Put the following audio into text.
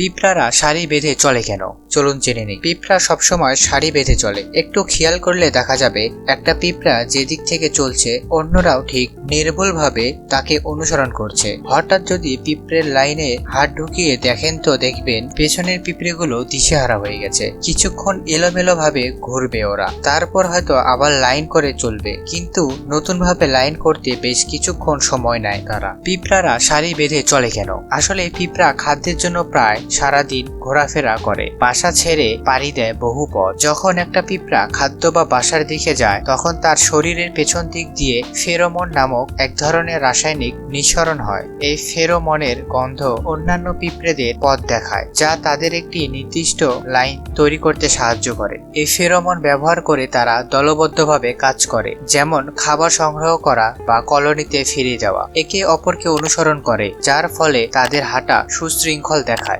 পিঁপড়ারা সারি বেঁধে চলে কেন? চলুন জেনে নিই। পিঁপড়া সবসময় সারি বেঁধে চলে। একটু খেয়াল করলে দেখা যাবে, একটা পিঁপড়া যেদিক থেকে চলছে, অন্যরাও ঠিক নির্ভুলভাবে তাকে অনুসরণ করছে। হঠাৎ যদি পিঁপড়ের লাইনে হাত ঢুকিয়ে দেখেন তো দেখবেন, পেছনের পিঁপড়েগুলো দিশেহারা হয়ে গেছে। কিছুক্ষণ এলোমেলো ভাবে ঘুরবে ওরা। তারপর হয়তো আবার লাইন করে চলবে। কিন্তু নতুনভাবে লাইন করতে বেশ কিছুক্ষণ সময় নেয় তারা। পিঁপড়ারা সারি বেঁধে চলে কেন? আসলে পিঁপড়া খাদ্যের জন্য প্রায় সারাদিন ঘোরাফেরা করে। বাসা ছেড়ে পাড়ি দেয় বহু পথ। যখন একটা পিঁপড়া খাদ্য বা বাসার দিকে যায়, তখন তার শরীরের পেছন দিক দিয়ে ফেরোমন নামক এক ধরনের রাসায়নিক নিঃসরণ হয়। এই ফেরোমনের গন্ধ অন্যান্য পিঁপড়েদের পথ দেখায়, যা তাদের একটি নির্দিষ্ট লাইন তৈরি করতে সাহায্য করে। এই ফেরোমন ব্যবহার করে তারা দলবদ্ধভাবে কাজ করে, যেমন খাবার সংগ্রহ করা বা কলোনিতে ফিরে যাওয়া। একে অপরকে অনুসরণ করে, যার ফলে তাদের হাঁটা সুশৃঙ্খল দেখায়।